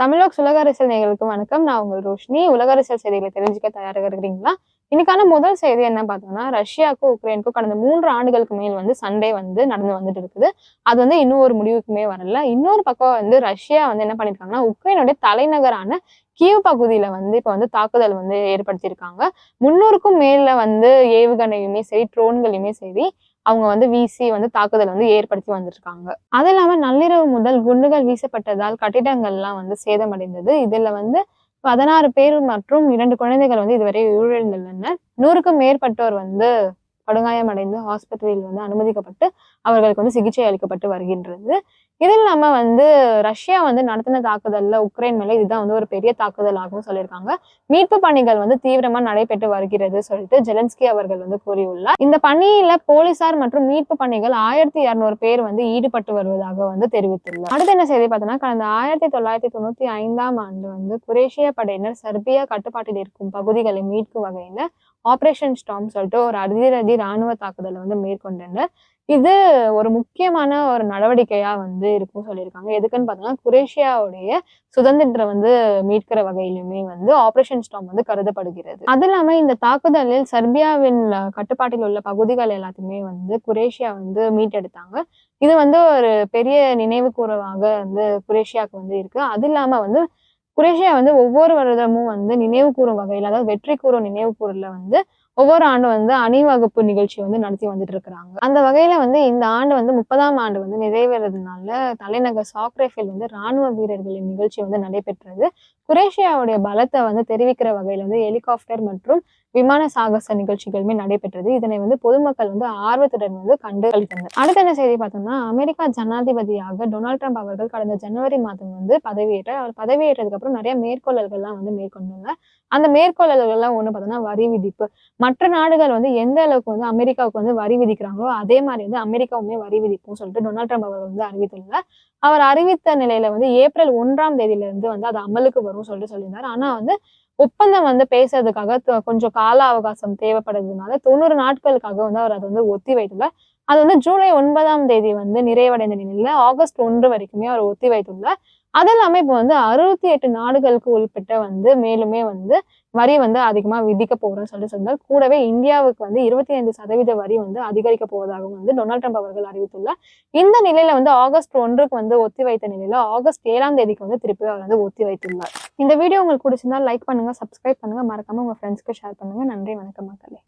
தமிழோக் உலக அரசியல் நேர்களுக்கு வணக்கம். நான் உங்கள் ரோஷினி. உலக அரசியல் செய்திகளை தெரிஞ்சுக்க தயாராக இருக்கிறீங்களா? இன்னைக்கான முதல் செய்தி என்ன பார்த்தோம்னா ரஷ்யாவுக்கும் உக்ரைனுக்கும் கடந்த மூன்று ஆண்டுகளுக்கு மேல் வந்து சண்டை வந்து நடந்து வந்துட்டு இருக்குது. அது வந்து இன்னும் ஒரு முடிவுக்குமே வரல. இன்னொரு பக்கம் வந்து ரஷ்யா வந்து என்ன பண்ணிருக்காங்கன்னா உக்ரைனுடைய தலைநகரான கியூ பகுதியில வந்து இப்போ வந்து தாக்குதல் வந்து ஏற்படுத்தியிருக்காங்க. முன்னூறுக்கும் மேல வந்து ஏவுகணையுமே சரி ட்ரோன்களையுமே சரி அவங்க வந்து வீசி வந்து தாக்குதல் வந்து ஏற்படுத்தி வந்திருக்காங்க. அது இல்லாம நள்ளிரவு முதல் குண்டுகள் வீசப்பட்டதால் கட்டிடங்கள்லாம் வந்து சேதமடைந்தது. இதுல வந்து பதினாறு பேர் மற்றும் இரண்டு குழந்தைகள் வந்து இதுவரை உயிரிழந்துள்ளனர். நூறுக்கும் மேற்பட்டோர் வந்து படுகாயமடைந்து ஹாஸ்பத்திரியில் வந்து அனுமதிக்கப்பட்டு அவர்களுக்கு வந்து சிகிச்சை அளிக்கப்பட்டு வருகின்றது. இது இல்லாம வந்து ரஷ்யா வந்து நடத்தின தாக்குதல்ல உக்ரைன் மேல இதுதான் வந்து ஒரு பெரிய தாக்குதல் ஆகும் சொல்லியிருக்காங்க. மீட்பு பணிகள் வந்து தீவிரமா நடைபெற்று வருகிறது சொல்லிட்டு ஜெலன்ஸ்கி அவர்கள் வந்து கூறியுள்ளார். இந்த பணியில போலீசார் மற்றும் மீட்பு பணிகள் ஆயிரத்தி இருநூறு பேர் வந்து ஈடுபட்டு வருவதாக வந்து தெரிவித்துள்ளார். அடுத்து என்ன செய்தி பார்த்தோம்னா கடந்த ஆயிரத்தி தொள்ளாயிரத்தி தொண்ணூத்தி ஐந்தாம் ஆண்டு வந்து குரேஷிய படையினர் சர்பியா கட்டுப்பாட்டில் இருக்கும் பகுதிகளை மீட்கும் வகையில ஆபரேஷன் ஸ்டாம் சொல்லிட்டு ஒரு அதிரடி ராணுவ தாக்குதலை வந்து மேற்கொண்டனர். இது ஒரு முக்கியமான ஒரு நடவடிக்கையா வந்து இருக்கும் சொல்லியிருக்காங்க. எதுக்குன்னு பார்த்தோம்னா குரேஷியாவுடைய சுதந்திரம் வந்து மீட்கிற வகையிலுமே வந்து ஆபரேஷன் ஸ்டாம் வந்து கருதப்படுகிறது. அது இல்லாம இந்த தாக்குதலில் சர்பியாவின் கட்டுப்பாட்டில் உள்ள பகுதிகள் எல்லாத்தையுமே வந்து குரேஷியா வந்து மீட்டெடுத்தாங்க. இது வந்து ஒரு பெரிய நினைவு கூறவாக வந்து குரேஷியாவுக்கு வந்து இருக்கு. அது இல்லாம வந்து குரேஷியா வந்து ஒவ்வொரு வருடமும் வந்து நினைவு கூறும் வகையில் அதாவது வெற்றி கூறும் நினைவு கூறல வந்து ஒவ்வொரு ஆண்டும் வந்து அணிவகுப்பு நிகழ்ச்சி வந்து நடத்தி வந்துட்டு இருக்கிறாங்க அந்த வகையில வந்து இந்த ஆண்டு வந்து முப்பதாம் ஆண்டு வந்து நிறைவேறதுனால தலைநகர் சாக்ரேஃபில் வந்து ராணுவ வீரர்களின் நிகழ்ச்சி வந்து நடைபெற்றது. குரேஷியாவுடைய பலத்தை வந்து தெரிவிக்கிற வகையில வந்து ஹெலிகாப்டர் மற்றும் விமான சாகச நிகழ்ச்சிகளுமே நடைபெற்றது. இதனை வந்து பொதுமக்கள் வந்து ஆர்வத்துடன் வந்து கண்டு கழித்தனர் அடுத்த என்ன செய்தி பார்த்தோம்னா அமெரிக்கா ஜனாதிபதியாக டொனால்ட் ட்ரம்ப் அவர்கள் கடந்த ஜனவரி மாதம் வந்து பதவியேற்ற அவர் பதவியேற்றதுக்கு அப்புறம் நிறைய மேற்கொள்ளல்கள்லாம் வந்து மேற்கொண்டாங்க அந்த மேற்கொள்ளல்கள்லாம் ஒண்ணு பார்த்தோம்னா வரி விதிப்பு. மற்ற நாடுகள் வந்து எந்த அளவுக்கு வந்து அமெரிக்காவுக்கு வந்து வரி விதிக்கிறாங்களோ அதே மாதிரி வந்து அமெரிக்காவுமே வரி விதிக்கும் சொல்லிட்டு டொனால்ட் ட்ரம்ப் அவர்கள் வந்து அறிவித்துள்ளார். அவர் அறிவித்த நிலையில வந்து ஏப்ரல் ஒன்றாம் தேதியில இருந்து வந்து அது அமலுக்கு வரும் சொல்லிட்டு சொல்லியிருந்தார். ஆனா வந்து ஒப்பந்தம் வந்து பேசுறதுக்காக கொஞ்சம் கால அவகாசம் தேவைப்படுறதுனால தொண்ணூறு நாட்களுக்காக வந்து அவர் அதை வந்து ஒத்தி வைத்துள்ளார். அது வந்து ஜூலை ஒன்பதாம் தேதி வந்து நிறைவடைந்த நிலையில ஆகஸ்ட் ஒன்று வரைக்குமே அவர் ஒத்தி வைத்துள்ளார். அது இல்லாம இப்போ வந்து அறுபத்தி எட்டு நாடுகளுக்கு உள்பட்ட வந்து மேலுமே வந்து வரி வந்து அதிகமாக விதிக்க போறோம்னு சொல்லிட்டு சொன்னார் கூடவே இந்தியாவுக்கு வந்து இருபத்தி ஐந்து சதவீத வரி வந்து அதிகரிக்க போவதாகவும் வந்து டொனால்ட் ட்ரம்ப் அவர்கள் அறிவித்துள்ளார். இந்த நிலையில வந்து ஆகஸ்ட் ஒன்றுக்கு வந்து ஒத்தி வைத்த நிலையில ஆகஸ்ட் ஏழாம் தேதிக்கு வந்து திருப்பி அவர் வந்து ஒத்தி வைத்துள்ளார். இந்த வீடியோ உங்களுக்கு பிடிச்சிருந்தா லைக் பண்ணுங்க சப்ஸ்கிரைப் பண்ணுங்க. மறக்காம உங்க ஃப்ரெண்ட்ஸ்க்கு ஷேர் பண்ணுங்க. நன்றி வணக்கம் மக்களே.